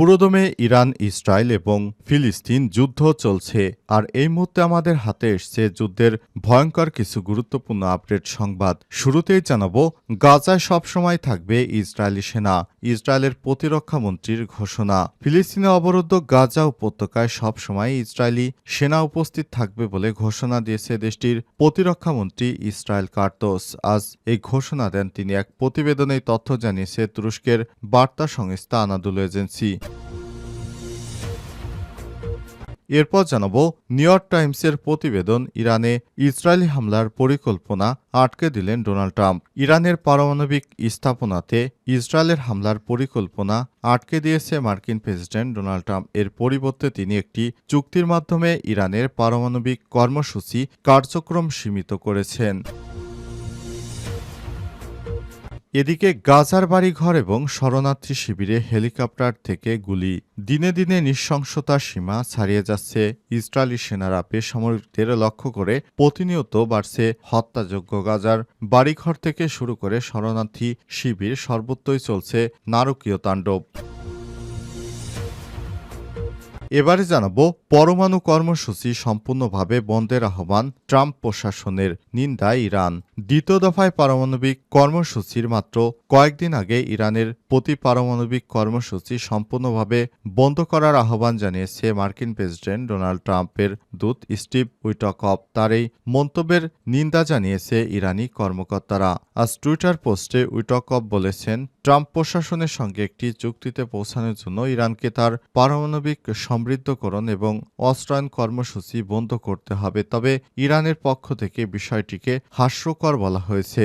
পুরোদমে Iran, Israel এবং ফিলিস্তিন যুদ্ধ চলছে, আর এই মুহূর্তে আমাদের হাতে এসছে যুদ্ধের ভয়ঙ্কর কিছু গুরুত্বপূর্ণ আপডেট সংবাদ। শুরুতেই জানাব, গাজায় সবসময় থাকবে ইসরায়েলি সেনা, ইসরায়েলের প্রতিরক্ষা মন্ত্রীর ঘোষণা। ফিলিস্তিনে অবরুদ্ধ গাজা উপত্যকায় সবসময় ইসরায়েলি সেনা উপস্থিত থাকবে বলে ঘোষণা দিয়েছে দেশটির প্রতিরক্ষা মন্ত্রী ইসরায়েল কার্তোস। আজ এই ঘোষণা দেন তিনি। এক প্রতিবেদনে তথ্য জানিয়েছে তুরস্কের বার্তা সংস্থা আনাদুল এজেন্সি। এরপর জানাব নিউ ইয়র্ক টাইমসের প্রতিবেদন, ইরানে ইসরায়েলি হামলার পরিকল্পনা আটকে দিলেন ডোনাল্ড ট্রাম্প। ইরানের পারমাণবিক স্থাপনাতে ইসরায়েলের হামলার পরিকল্পনা আটকে দিয়েছে মার্কিন প্রেসিডেন্ট ডোনাল্ড ট্রাম্প। এর পরিবর্তে তিনি একটি চুক্তির মাধ্যমে ইরানের পারমাণবিক কর্মসূচি কার্যক্রম সীমিত করেছেন। এদিকে গাজার বাড়িঘর এবং শরণার্থী শিবিরে হেলিকপ্টার থেকে গুলি। দিনে দিনে নৃশংসতার সীমা ছাড়িয়ে যাচ্ছে। ইসরায়েলি সেনারা বেসামরিকদের লক্ষ্য করে প্রতিনিয়ত বাড়ছে হত্যাযোগ্য গাজার। বাড়িঘর থেকে শুরু করে শরণার্থী শিবির সর্বত্রই চলছে নারকীয় তাণ্ডব। এবারে জানাব, পরমাণু কর্মসূচি সম্পূর্ণভাবে বন্ধের আহ্বান ট্রাম্প প্রশাসনের নিন্দা ইরান। দ্বিতীয় দফায় পারমাণবিক কর্মসূচির মাত্র কয়েকদিন আগে ইরানের প্রতি পারমাণবিক কর্মসূচি সম্পূর্ণভাবে বন্ধ করার আহ্বান জানিয়েছে মার্কিন প্রেসিডেন্ট ডোনাল্ড ট্রাম্পের দূত স্টিভ উইটকপ তার এই মন্তব্যের নিন্দা জানিয়েছে ইরানি কর্মকর্তারা। আজ টুইটার পোস্টে উইটকপ বলেছেন, ট্রাম্প প্রশাসনের সঙ্গে একটি চুক্তিতে পৌঁছানোর জন্য ইরানকে তার পারমাণবিক সমৃদ্ধকরণ এবং অস্ত্রায়ন কর্মসূচি বন্ধ করতে হবে। তবে ইরানের পক্ষ থেকে বিষয়টিকে হাস্যকর বলা হয়েছে।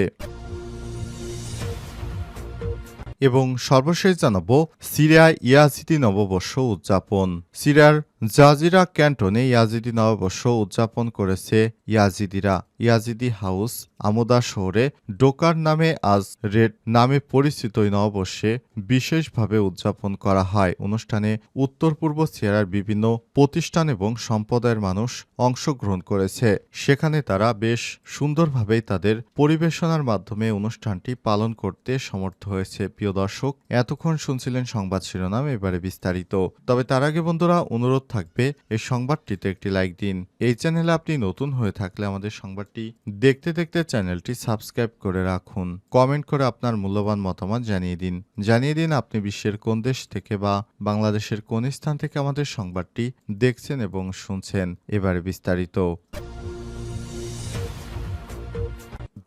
এবং সর্বশেষ জানাব সিরিয়ায় ইয়াজিদি নববর্ষ উদযাপন। সিরিয়ার জাজিরা ক্যান্টনে ইয়াজিদি নববর্ষ উদযাপন করেছে ইয়াজিদিরা। ইয়াজিদি হাউস আমোদা শহরে ডোকার নামে আজ রেড নামে পরিচিত নববর্ষে বিশেষভাবে উদযাপন করা হয়। অনুষ্ঠানে উত্তর পূর্ব সিরিয়ার বিভিন্ন প্রতিষ্ঠান এবং সম্প্রদায়ের মানুষ অংশগ্রহণ করেছে। সেখানে তারা বেশ সুন্দরভাবেই তাদের পরিবেশনার মাধ্যমে অনুষ্ঠানটি পালন করতে সমর্থ হয়েছে। প্রিয় দর্শক, এতক্ষণ শুনছিলেন সংবাদ শিরোনাম, এবারে বিস্তারিত। তবে তার আগে বন্ধুরা, অনুরোধ থাকবে এই সংবাদটিতে একটি লাইক দিন। এই চ্যানেলে আপনি নতুন হয়ে থাকলে আমাদের সংবাদটি দেখতে দেখতে চ্যানেলটি সাবস্ক্রাইব করে রাখুন। কমেন্ট করে আপনার মূল্যবান মতামত জানিয়ে দিন। জানিয়ে দিন আপনি বিশ্বের কোন দেশ থেকে বা বাংলাদেশের কোন স্থান থেকে আমাদের সংবাদটি দেখছেন এবং শুনছেন। এবারে বিস্তারিত।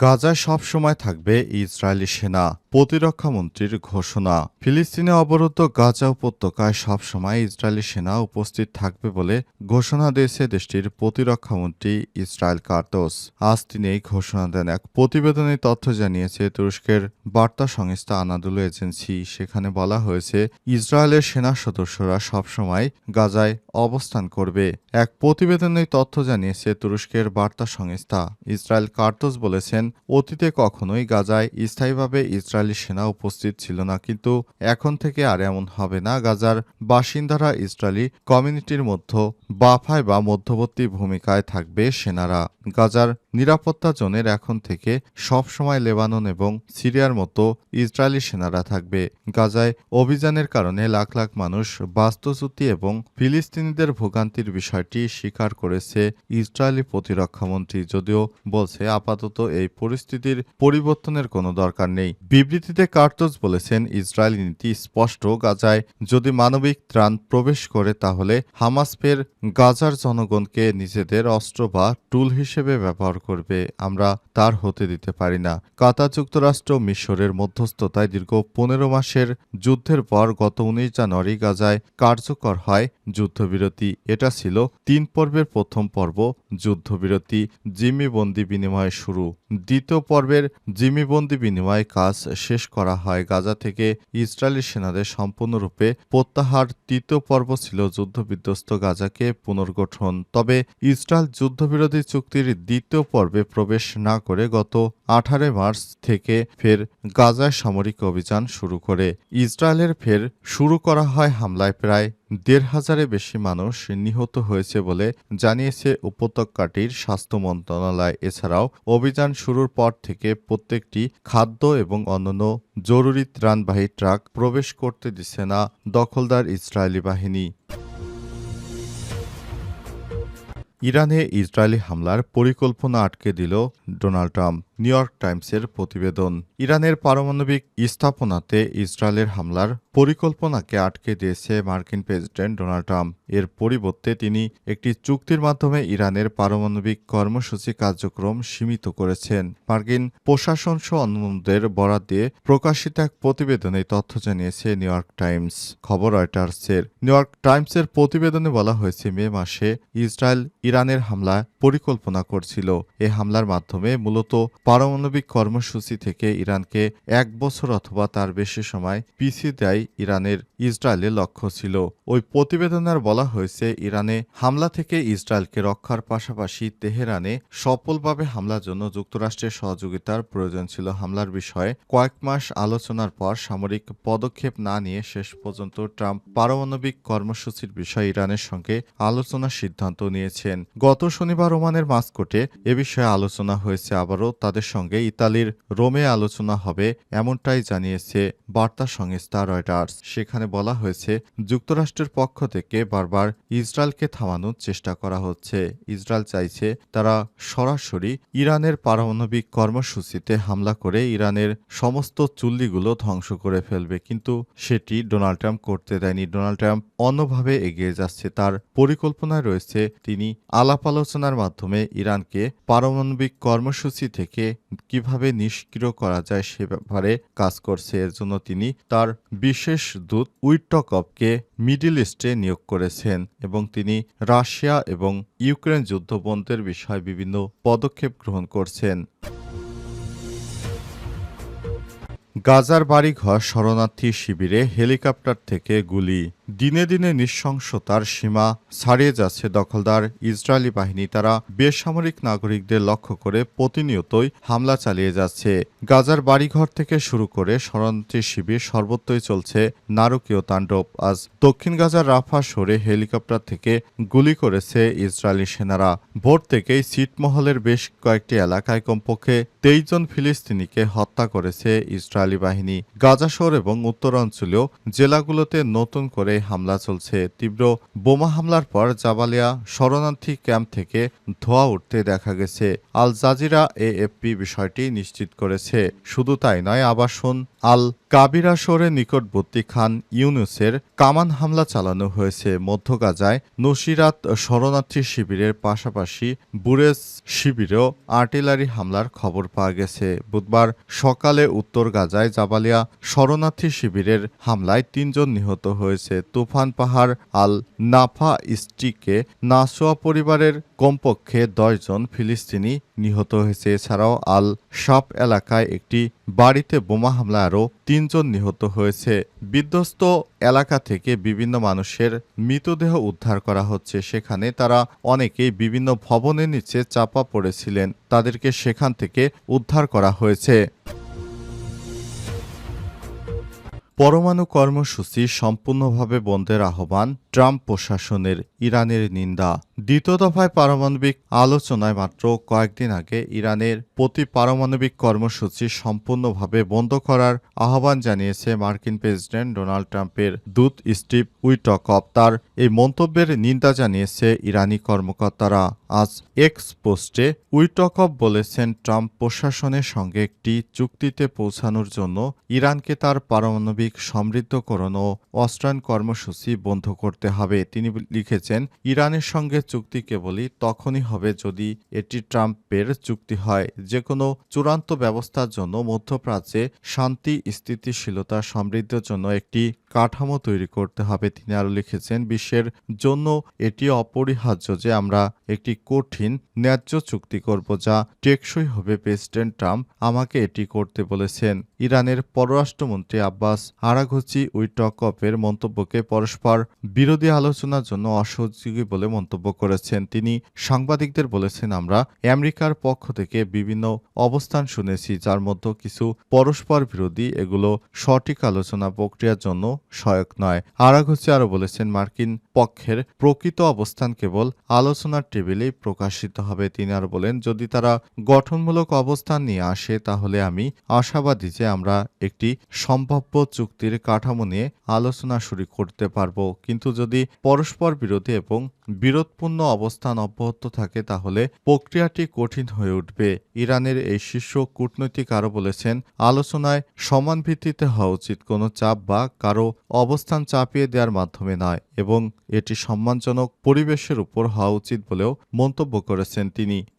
গাজায় সব সময় থাকবে ইসরায়েলি সেনা। প্রতিরক্ষা মন্ত্রীর ঘোষণা। ফিলিস্তিনে অবরুদ্ধ গাজা উপত্যকায় সবসময় ইসরায়েলি সেনা উপস্থিত থাকবে বলে ঘোষণা দিয়েছে দেশটির প্রতিরক্ষা মন্ত্রী ইসরায়েল কার্তোস। আজ তিনি এই ঘোষণা দেন। এক প্রতিবেদনে তথ্য জানিয়েছে, তুরস্কের বার্তা সংস্থা আনাদুলু এজেন্সি। সেখানে বলা হয়েছে, ইসরায়েলের সেনা সদস্যরা সবসময় গাজায় অবস্থান করবে। এক প্রতিবেদনে তথ্য জানিয়েছে, তুরস্কের বার্তা সংস্থা ইসরায়েল কার্তোস বলেছেন, অতীতে কখনোই গাজায় স্থায়ীভাবে ইসরায়েলি সেনা উপস্থিত ছিল না, কিন্তু এখন থেকে আর এমন হবে না। গাজার বাসিন্দারা ইসরায়েলি কমিউনিটির মধ্যে বাফায় বা মধ্যবর্তী ভূমিকায় থাকবে সেনারা। গাজার নিরাপত্তা জোনের এখন থেকে সব সময় লেবানন এবং সিরিয়ার মতো ইসরায়েলি সেনারা থাকবে। গাজায় অভিযানের কারণে লাখ লাখ মানুষ বাস্তুচ্যুতি এবং ফিলিস্তিনিদের ভোগান্তির বিষয়টি স্বীকার করেছে ইসরায়েলি প্রতিরক্ষামন্ত্রী যদিও বলছে আপাতত এই পরিস্থিতির পরিবর্তনের কোনো দরকার নেই। বিবৃতিতে কার্টোস বলেছেন, ইসরায়েলি নীতি স্পষ্ট। গাজায় যদি মানবিক ত্রাণ প্রবেশ করে, তাহলে হামাস ফের গাজার জনগণকে নিজেদের অস্ত্র বা টুল হিসেবে ব্যবহার করবে, আমরা তার হতে দিতে পারি না। কাতার যুক্তরাষ্ট্র মিশরের মধ্যস্থতায় দীর্ঘ পনেরো মাসের যুদ্ধের পর গত উনিশ জানুয়ারি গাজায় কার্যকর হয় যুদ্ধবিরতি। এটা ছিল তিন পর্বের প্রথম পর্ব, যুদ্ধবিরতি জিম্মিবন্দি বিনিময় শুরু। দ্বিতীয় পর্বের জিম্মিবন্দি বিনিময় কাজ শেষ করা হয় গাজা থেকে ইসরায়েলি সেনাদের সম্পূর্ণরূপে প্রত্যাহার। তৃতীয় পর্ব ছিল যুদ্ধবিধ্বস্ত গাজাকে পুনর্গঠন। তবে ইসরায়েল যুদ্ধবিরোধী চুক্তির দ্বিতীয় পর্বে প্রবেশ না করে গত আঠারো মার্চ থেকে ফের গাজায় সামরিক অভিযান শুরু করে। ইসরায়েলের ফের শুরু করা হয় হামলায়। প্রায় দেড় হাজারে বেশি মানুষ নিহত হয়েছে বলে জানিয়েছে উপত্যকাটির স্বাস্থ্য মন্ত্রণালয়। এছাড়াও অভিযান শুরুর পর থেকে প্রত্যেকটি খাদ্য এবং অন্যান্য জরুরি ত্রাণবাহী ট্রাক প্রবেশ করতে দিচ্ছে না দখলদার ইসরায়েলি বাহিনী। ইরানে ইসরায়েলি হামলার পরিকল্পনা আটকে দিল ডোনাল্ড ট্রাম্প। নিউ ইয়র্ক টাইমসের প্রতিবেদন। ইরানের পারমাণবিক স্থাপনাতে ইসরায়েলের হামলার পরিকল্পনাকে আটকে দিয়েছে মার্কিন প্রেসিডেন্ট ডোনাল্ড ট্রাম্প। এর পরিবর্তে তিনি একটি চুক্তির মাধ্যমে ইরানের পারমাণবিক কর্মসূচি কার্যক্রম সীমিত করেছেন। মার্কিন প্রশাসন সহ অন্যদের বরাদ দিয়ে প্রকাশিত এক প্রতিবেদনে তথ্য জানিয়েছে নিউ ইয়র্ক টাইমস। খবর রয়টার্সের। নিউ ইয়র্ক টাইমসের প্রতিবেদনে বলা হয়েছে, মে মাসে ইসরায়েল ইরানের হামলা পরিকল্পনা করছিল। এ হামলার মাধ্যমে মূলত পারমাণবিক কর্মসূচি থেকে ইরানকে এক বছর অথবা তার বেশি সময় পিছিয়ে দেয় ইরানের ইসরায়েলের লক্ষ্য ছিল। ওই প্রতিবেদনে আর বলা হয়েছে, ইরানে হামলা থেকে ইসরায়েলকে রক্ষার পাশাপাশি তেহরানে সফলভাবে হামলার জন্য যুক্তরাষ্ট্রের সহযোগিতার প্রয়োজন ছিল। হামলার বিষয়ে কয়েক মাস আলোচনার পর সামরিক পদক্ষেপ না নিয়ে শেষ পর্যন্ত ট্রাম্প পারমাণবিক কর্মসূচির বিষয়ে ইরানের সঙ্গে আলোচনার সিদ্ধান্ত নিয়েছেন। গত শনিবার ওমানের মাস্কোটে এ বিষয়ে আলোচনা হয়েছে। আবারও তাদের সঙ্গে ইতালির রোমে আলোচনা হবে, এমনটাই জানিয়েছে বার্তা সংস্থা রয়টার্স। সেখানে বলা হয়েছে, যুক্তরাষ্ট্রের পক্ষ থেকে বারবার ইসরায়েলকে থামানোর চেষ্টা করা হচ্ছে। ইসরায়েল চাইছে তারা সরাসরি ইরানের পারমাণবিক কর্মসূচিতে হামলা করে ইরানের সমস্ত চুল্লিগুলো ধ্বংস করে ফেলবে, কিন্তু সেটি ডোনাল্ড ট্রাম্প করতে দেয়নি। ডোনাল্ড ট্রাম্প অন্যভাবে এগিয়ে যাচ্ছে। তার পরিকল্পনায় রয়েছে, তিনি আলাপ আলোচনার মাধ্যমে ইরানকে পারমাণবিক কর্মসূচি থেকে কীভাবে নিষ্ক্রিয় করা যায় সে ব্যাপারে কাজ করছে। এর জন্য তিনি তার বিশেষ দূত উইটকপকে মিডিল ইস্টে নিয়োগ করেছেন এবং তিনি রাশিয়া এবং ইউক্রেন যুদ্ধবন্ধের বিষয়ে বিভিন্ন পদক্ষেপ গ্রহণ করছেন। গাজার বাড়িঘর শরণার্থী শিবিরে হেলিকপ্টার থেকে গুলি। দিনে দিনে নৃশংসতার সীমা ছাড়িয়ে যাচ্ছে দখলদার ইসরায়েলি বাহিনী। তারা বেসামরিক নাগরিকদের লক্ষ্য করে প্রতিনিয়তই হামলা চালিয়ে যাচ্ছে। গাজার বাড়িঘর থেকে শুরু করে শরণার্থী শিবির সর্বত্রই চলছে নারকীয় তাণ্ডব। আজ দক্ষিণ গাজার রাফা শহরে হেলিকপ্টার থেকে গুলি করেছে ইসরায়েলি সেনারা। ভোর থেকেই ছিটমহলের বেশ কয়েকটি এলাকায় কমপক্ষে তেইশ জন ফিলিস্তিনিকে হত্যা করেছে ইসরায়েলি বাহিনী গাজা শহর এবং উত্তর উত্তরাঞ্চলীয় জেলাগুলোতে নতুন করে হামলা চলছে। তীব্র বোমা হামলার পর জাবালিয়া শরণার্থী ক্যাম্প থেকে ধোয়া উঠতে দেখা গেছে। আল জাজিরা এএফপি বিষয়টি নিশ্চিত করেছে। শুধু তাই নয়, আবাসন আল কাবিরা শহরের নিকটবর্তী খান ইউনুসের কামান হামলা চালানো হয়েছে মধ্য গাজায়। নসিরাত শরণার্থী শিবিরের পাশাপাশি বুরেস শিবিরেও আর্টিলারি হামলার খবর পাওয়া গেছে। বুধবার সকালে উত্তর গাজায় জাবালিয়া শরণার্থী শিবিরের হামলায় তিনজন নিহত হয়েছে। তুফান পাহাড় আল নাফা স্টিকে নাসোয়া পরিবারের কমপক্ষে দশজন ফিলিস্তিনি নিহত হয়েছে। এছাড়াও আল সাপ এলাকায় একটি বাড়িতে বোমা হামলায় আরও তিনজন নিহত হয়েছে। বিধ্বস্ত এলাকা থেকে বিভিন্ন মানুষের মৃতদেহ উদ্ধার করা হচ্ছে। সেখানে তারা অনেকেই বিভিন্ন ভবনের নিচে চাপা পড়েছিলেন। তাদেরকে সেখান থেকে উদ্ধার করা হয়েছে। পরমাণু কর্মসূচি সম্পূর্ণভাবে বন্ধের আহ্বান ট্রাম্প প্রশাসনের, ইরানের নিন্দা। দ্বিতীয় দফায় পারমাণবিক আলোচনায় মাত্র কয়েকদিন আগে ইরানের প্রতি পারমাণবিক কর্মসূচি সম্পূর্ণভাবে বন্ধ করার আহ্বান জানিয়েছে মার্কিন প্রেসিডেন্ট ডোনাল্ড ট্রাম্পের দূত স্টিভ উইটকপ তার এই মন্তব্যের নিন্দা জানিয়েছে ইরানি কর্মকর্তারা। আজ এক্স পোস্টে উইটকপ বলেছেন, ট্রাম্প প্রশাসনের সঙ্গে একটি চুক্তিতে পৌঁছানোর জন্য ইরানকে তার পারমাণবিক সমৃদ্ধকরণ ও অস্ত্রায়ন কর্মসূচি বন্ধ করতে হবে। তিনি লিখেছেন, ইরানের সঙ্গে চুক্তি কেবলই তখনই হবে যদি এটি ট্রাম্পের চুক্তি হয়। যে কোনো চূড়ান্ত ব্যবস্থার জন্য মধ্যপ্রাচ্যে শান্তি, স্থিতিশীলতা, সমৃদ্ধির জন্য একটি কাঠামো তৈরি করতে হবে, তিনি আরও লিখেছেন, বিশ্বের জন্য এটি অপরিহার্য যে আমরা একটি কঠিন ন্যায্য চুক্তি করব যা টেকসই হবে। প্রেসিডেন্ট ট্রাম্প আমাকে এটি করতে বলেছেন। ইরানের পররাষ্ট্রমন্ত্রী আব্বাস আরাঘচি উইটকপের মন্তব্যকে পরস্পর বিরোধী আলোচনার জন্য অসহযোগী বলে মন্তব্য করেছেন। তিনি সাংবাদিকদের বলেছেন, আমরা আমেরিকার পক্ষ থেকে বিভিন্ন অবস্থান শুনেছি, যার মধ্যে কিছু পরস্পর বিরোধী, এগুলো সঠিক আলোচনা প্রক্রিয়ার জন্য সহায়ক নয়। আরাঘচি আরও বলেছেন, মার্কিন পক্ষের প্রকৃত অবস্থান কেবল আলোচনার টেবিলেই প্রকাশিত হবে। তিনি আর বলেন, যদি তারা গঠনমূলক অবস্থান নিয়ে আসে, তাহলে আমি আশাবাদী যে আমরা একটি সম্ভাব্য চুক্তির কাঠামো নিয়ে আলোচনা শুরু করতে পারব। কিন্তু যদি পরস্পর বিরোধী এবং বিরোধপূর্ণ অবস্থান অব্যাহত থাকে, তাহলে প্রক্রিয়াটি কঠিন হয়ে উঠবে। ইরানের এই শীর্ষ কূটনৈতিক আরও বলেছেন, আলোচনায় সমান ভিত্তিতে হওয়া উচিত। কোনো চাপ বা কারও অবস্থান চাপিয়ে দেওয়ার মাধ্যমে নয় এবং এটি সম্মানজনক পরিবেশের উপর হওয়া উচিত বলেও মন্তব্য করেছেন তিনি।